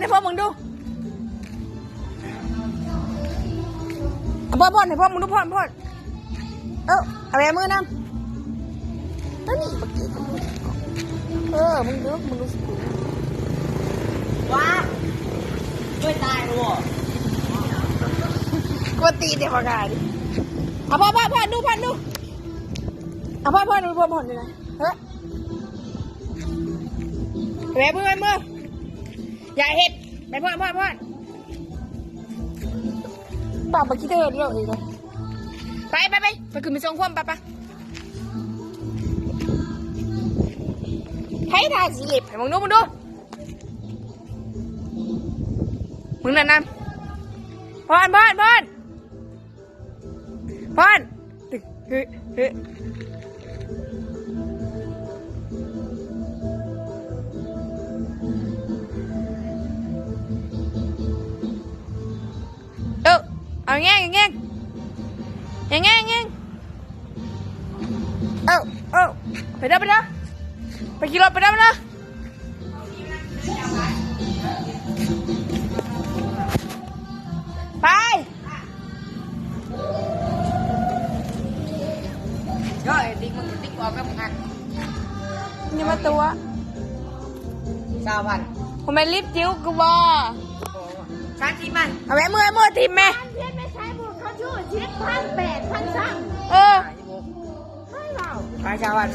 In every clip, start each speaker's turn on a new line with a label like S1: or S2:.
S1: ให้พ่อมึงดูเอาพ่อพ่อให้พ่อมึงดูพ่อพ่อเออเอาแบมือนำนั่นนี่ปกติเออ มึงดูมึงดูสิ
S2: ว้าช่วยตายรัว
S1: กวนตีนเดี๋ยวประกาศดิเอาพ่อพ่อพ่อดูพ่อดูเอาพ่อพ่อดูพ่อพ่อดูนะเฮ้ยแหวมือแหวมือ อย่าเห็ดไปพ่อพ่อพ่อตอบไปคิดเธอเดียวเองเลยไปไปไปไปขึ้นไปส่งความไปไปให้ทาสีเหล็บให้มึงดูมึงดูมึงนั่นนั่นพอนพอนพอนพอนตึกเฮ้ยเฮ้ย เอาแง่งแง่งแง่งแง่งแง่งเออเออไปเด้อไปเด้อไปขี่รถไปเด้อไปเด้
S3: พันแปดพันสั่ง
S1: เออ
S3: ให้เรา
S2: ขายชาววัน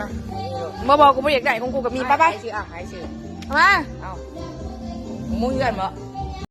S2: มา
S1: บอบอกกูไม่อยากได้ของกูกับมีไปไป
S2: ขายชื่ออะขายชื่อ
S1: เอามา
S2: เอามึงเงินบ่